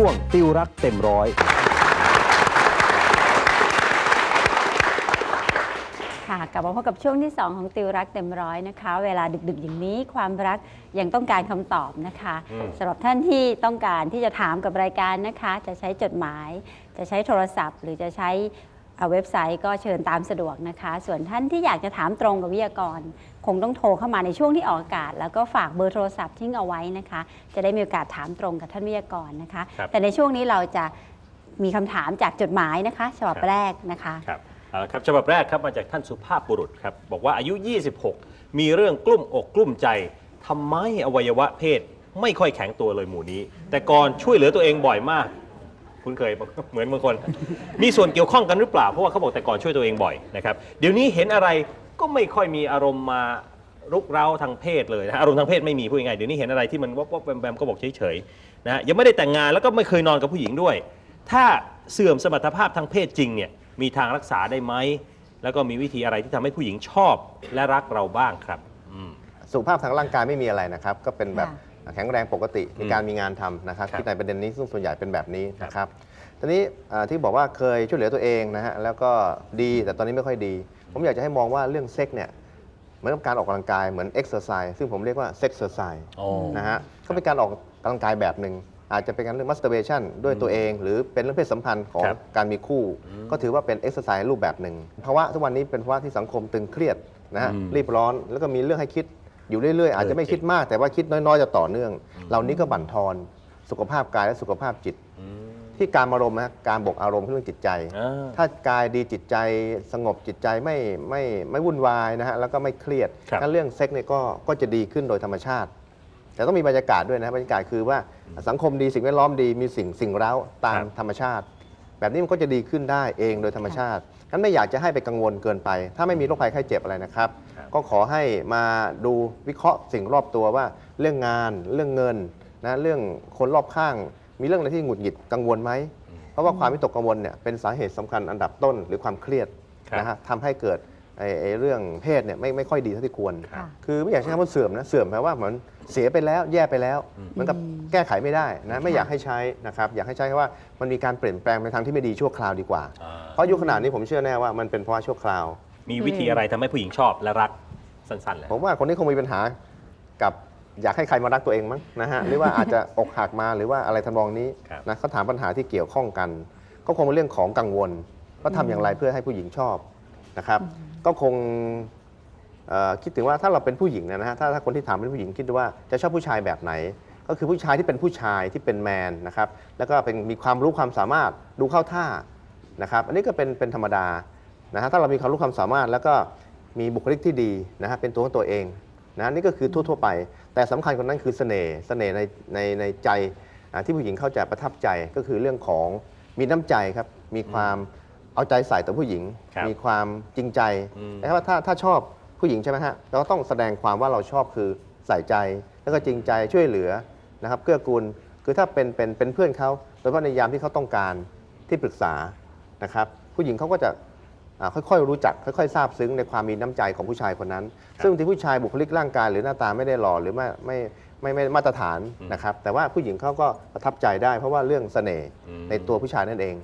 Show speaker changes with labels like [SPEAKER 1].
[SPEAKER 1] ช่วงติวรักเต็มร้อย
[SPEAKER 2] ค่ะกลับมาพบกับช่วงที่ 2 ของติวรักเต็มร้อยนะคะ เวลาดึกๆอย่างนี้ความรักยังต้องการคำตอบนะคะ
[SPEAKER 3] อืม
[SPEAKER 2] สำหรับท่านที่ต้องการที่จะถามกับรายการนะคะ จะใช้จดหมาย จะใช้โทรศัพท์ หรือจะใช้ เอ่อเว็บไซต์ก็เชิญตามสะดวกนะคะ ส่วนท่านที่อยากจะถามตรงกับวิทยากร คงต้องโทรเข้ามาในช่วงที่ออกอากาศ แล้วก็ฝากเบอร์โทรศัพท์ทิ้งเอาไว้นะคะ จะได้มีโอกาสถามตรงกับท่านวิทยากรนะคะ
[SPEAKER 3] ครับ
[SPEAKER 2] แต่ในช่วงนี้เราจะมีคำถามจากจดหมายนะคะฉบับ
[SPEAKER 3] ครับ
[SPEAKER 2] แรกนะคะ
[SPEAKER 3] ครับเอาละครับฉบับแรกครับมาจากท่านสุภาพบุรุษครับ บอกว่าอายุ 26 มีเรื่องกลุ้มอกกลุ้มใจทำไมอวัยวะเพศ ไม่ค่อยแข็งตัวเลยหมู่นี้ แต่ก่อนช่วยเหลือตัวเองบ่อยมาก คุณเคยเหมือนบางคน มีส่วนเกี่ยวข้องกันหรือเปล่า เพราะว่าเขาบอกแต่ก่อนช่วยตัวเองบ่อยนะครับเดี๋ยวนี้เห็นอะไรก็ไม่ค่อยมีอารมณ์มารุกเร้าทางเพศเลยนะอารมณ์ทางเพศไม่มีพูดง่ายๆเดี๋ยวนี้เห็นอะไรที่มันวับวับแวมแวมก็บอกเฉยๆนะฮะยังไม่ได้แต่งงานแล้วก็ไม่เคยนอนกับผู้หญิงด้วย ถ้าเสื่อมสมรรถภาพทางเพศจริงเนี่ยมีทางรักษาได้ไหมแล้วก็มีวิธีอะไรที่ทำให้ผู้หญิงชอบและรักเราบ้างครับอืม
[SPEAKER 4] สุขภาพทางร่างกายไม่มีอะไรนะครับ ก็เป็นแบบ แข็งแรงปกติมีการมีงานทำนะครับ
[SPEAKER 3] ครับ
[SPEAKER 4] ที่ในประเด็นนี้ซึ่งส่วนใหญ่เป็นแบบนี้นะครับทีนี้อ่าที่บอกว่าเคยช่วยเหลือตัวเองนะฮะแล้วก็ดีแต่ตอนนี้ไม่ค่อยดี ผมอยากจะให้มองว่าเรื่องเซ็กเนี่ยเหมือนกับการออกกำลังกายเหมือนเอ็กซ์เซอร์ไซส์ซึ่งผมเรียกว่าเซ็กซ์เซอร์ไซส์
[SPEAKER 3] โอ้
[SPEAKER 4] นะฮะก็เป็นการออกกำลังกายแบบหนึ่งอาจจะเป็นการเรื่อง masturbation ด้วยตัวเอง หรือเป็นเรื่องเพศสัมพันธ์ของ
[SPEAKER 3] ครับ
[SPEAKER 4] การมีคู่ ก็ถือว่าเป็นเอ็กซ์ไซส์รูปแบบหนึ่งภาวะทุกวันนี้เป็นภาวะที่สังคมตึงเครียดนะฮะ
[SPEAKER 3] อืม
[SPEAKER 4] รีบร้อนแล้วก็มีเรื่องให้คิด อยู่เรื่อยๆ อาจจะไม่คิดมากแต่ว่าคิดน้อยๆ จะต่อเนื่อง เหล่านี้ก็บั่นทอนสุขภาพกายและสุขภาพจิต
[SPEAKER 3] อืม
[SPEAKER 4] ที่การอารมณ์นะการบอกอารมณ์คือเรื่องจิตใจ
[SPEAKER 3] อ่า
[SPEAKER 4] ถ้ากายดีจิตใจสงบจิตใจไม่ไม่ไม่วุ่นวายนะฮะแล้วก็ไม่เครียด
[SPEAKER 3] ครับ
[SPEAKER 4] งั้นเรื่องเซ็กเนี่ยก็ก็จะดีขึ้นโดยธรรมชาติ แต่ต้องมีบรรยากาศด้วยนะบรรยากาศคือว่าสังคมดีสิ่งแวดล้อมดีมีสิ่งสิ่งเร้าตาม
[SPEAKER 3] ครับ
[SPEAKER 4] ธรรมชาติ แบบนี้มันก็จะดีขึ้นได้เองโดยธรรมชาติงั้นไม่อยากจะให้ไปกังวลเกินไป ถ้าไม่มีโรคภัยไข้เจ็บอะไรนะครับ
[SPEAKER 3] ครับ
[SPEAKER 4] ก็ขอให้มาดูวิเคราะห์สิ่งรอบตัวว่า เรื่องงานเรื่องเงินนะเรื่องคนรอบข้าง มีเรื่องอะไรที่หงุดหงิดกังวลไหมเพราะว่าความวิตกกังวลเนี่ยเป็นสาเหตุสำคัญอันดับต้นหรือความเครียด
[SPEAKER 3] ครับ
[SPEAKER 4] นะฮะทำให้เกิด ไอ้ไอ้เรื่องเพศเนี่ยไม่ไม่ค่อยดีเท่าที่ควร
[SPEAKER 2] ค่ะ
[SPEAKER 4] คือไม่อยากใช้คำว่าเสื่อมนะเสื่อมแปลว่าเหมือนเสียไปแล้วแย่ไปแล้วเหมือนกับแก้ไขไม่ได้นะไม่อยากให้ใช้นะครับอยากให้ใช้คำว่ามันมีการเปลี่ยนแปลงในทางที่ไม่ดีชั่วคราวดีกว่า
[SPEAKER 3] อ่า
[SPEAKER 4] เพราะยุคขนาดนี้ผมเชื่อแน่ว่ามันเป็นเพราะว่าชั่วคราว
[SPEAKER 3] มีวิธีอะไรทำให้ผู้หญิงชอบและรักสั้นๆเลย
[SPEAKER 4] ผมว่าคนนี้คงมีปัญหากับอยากให้ใครมารักตัวเองมั้งนะฮะ หรือว่าอาจจะอกหักมาหรือว่าอะไรทำนองนี้
[SPEAKER 3] ครับ
[SPEAKER 4] นะเขาถามปัญหาที่เกี่ยวข้องกัน ก็คงเป็นเรื่องของกังวลว่าทำอย่างไรเพื่อให้ผู้หญิงชอบ นะครับ ก็คงเอ่อคิดถึงว่าถ้าเราเป็นผู้หญิงนะฮะถ้าถ้าคนที่ถามเป็นผู้หญิงคิดดูว่าจะชอบผู้ชายแบบไหน ก็คือผู้ชายที่เป็นผู้ชายที่เป็นแมนนะครับแล้วก็เป็นมีความรู้ความสามารถดูเข้าท่านะครับ อันนี้ก็เป็นเป็นธรรมดานะฮะถ้าเรามีความรู้ความสามารถแล้วก็มีบุคลิกที่ดีนะฮะเป็นตัวของตัวเองนะนี่ก็คือทั่วๆไป แต่สำคัญกว่านั้นคือเสน่ห์เสน่ห์ในในในใจอ่าที่ผู้หญิงเขาจะประทับใจก็คือเรื่องของมีน้ำใจครับมีความ เอาใจใส่ต่อผู้หญิง
[SPEAKER 3] ครับ
[SPEAKER 4] มีความจริงใจ
[SPEAKER 3] อืม
[SPEAKER 4] นะครับว่าถ้าถ้าชอบผู้หญิงใช่ไหมฮะเราก็ต้องแสดงความว่าเราชอบคือใส่ใจแล้วก็จริงใจช่วยเหลือนะครับเกื้อกูลคือถ้าเป็นเป็นเป็นเพื่อนเขาโดยเฉพาะในยามที่เขาต้องการที่ปรึกษานะครับผู้หญิงเขาก็จะอ่าค่อยๆรู้จักค่อยๆทราบซึ้งในความมีน้ำใจของผู้ชายคนนั้น ซึ่งบางที่ผู้ชายบุคลิกร่างกายหรือหน้าตาไม่ได้หล่อหรือไม่ไม่ไม่ไม่ไม่มาตรฐานนะครับแต่ว่าผู้หญิงเขาก็ประทับใจได้ เพราะว่าเรื่องเสน่ห์
[SPEAKER 3] อืม
[SPEAKER 4] ในตัวผู้ชายนั่นเอง